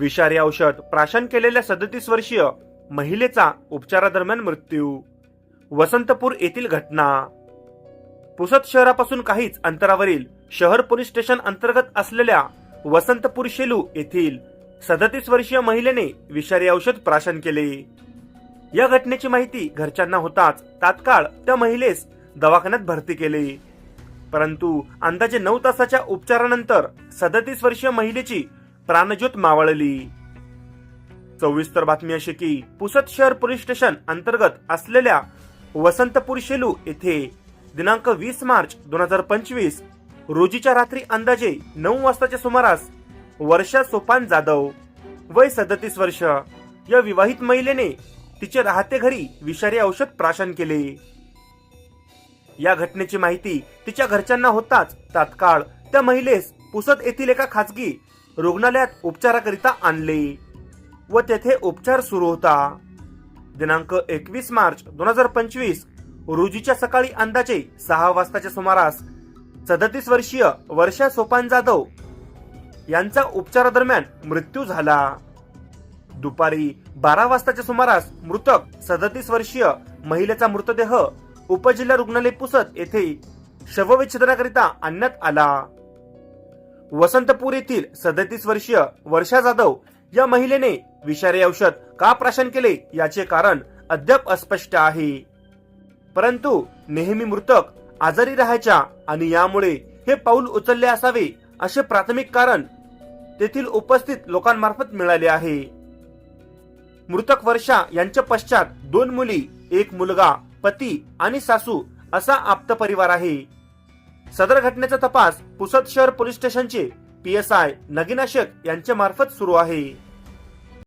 विषारी औषध प्राशन केलेल्या सदतीस वर्षीय महिलेचा उपचारादरम्यान मृत्यू. वसंतपूर येथील घटना. पुसद शहरापासून काहीच अंतरावरील शहर पोलीस स्टेशन अंतर्गत असलेल्या वसंतपूर शेलू येथील सदतीस वर्षीय महिलेने विषारी औषध प्राशन केले. या घटनेची माहिती घरच्यांना होताच तात्काळ त्या महिलेस दवाखान्यात भरती केले. परंतु अंदाजे नऊ तासाच्या उपचारानंतर सदतीस वर्षीय महिलेची प्राणज्योत मावळली. सविस्तर बातमी अशी की पुसद शहर पोलीस स्टेशन अंतर्गत असलेल्या वसंतपूर शेलू येथे दिनांक वीस मार्च दोन हजार पंचवीस रोजीच्या रात्री अंदाजे नऊ वाजताच्या सुमारास वर्षा सोपान जाधव वय सदतीस वर्ष या विवाहित महिलेने तिचे राहते घरी विषारी औषध प्राशन केले. या घटनेची माहिती तिच्या घरच्यांना होताच तात्काळ. त्या महिलेस पुसद येथील एका खासगी रुग्णालयात उपचाराकरिता आणले व तेथे उपचार सुरू होता. दिनांक एकवीस मार्च दोन हजार पंचवीस रोजीच्या सकाळी अंदाजे सहा वाजताच्या सुमारास सदतीस वर्षीय वर्षा सोपान जाधव यांचा उपचारादरम्यान मृत्यू झाला. दुपारी बारा वाजताच्या सुमारास मृतक सदतीस वर्षीय महिलेचा मृतदेह उपजिल्हा रुग्णालय पुसत येथे शवविच्छेदनाकरिता आणण्यात आला. वसंतपूर येथील सदतीस वर्षीय वर्षा जाधव या महिलेने विषारी औषध का प्राशन केले याचे कारण अद्याप अस्पष्ट आहे. परंतु नेहमी मृतक आजारी राहायच्या आणि यामुळे हे पाऊल उचलले असावे असे प्राथमिक कारण तेथील उपस्थित लोकांमार्फत मिळाले आहे. मृतक वर्षा यांच्या पश्चात दोन मुली एक मुलगा पती आणि सासू असा आप्त परिवार आहे. सदर घटनेचा तपास पुसद शहर पोलीस स्टेशनचे पी एस आय शेख यांच्या मार्फत सुरू आहे.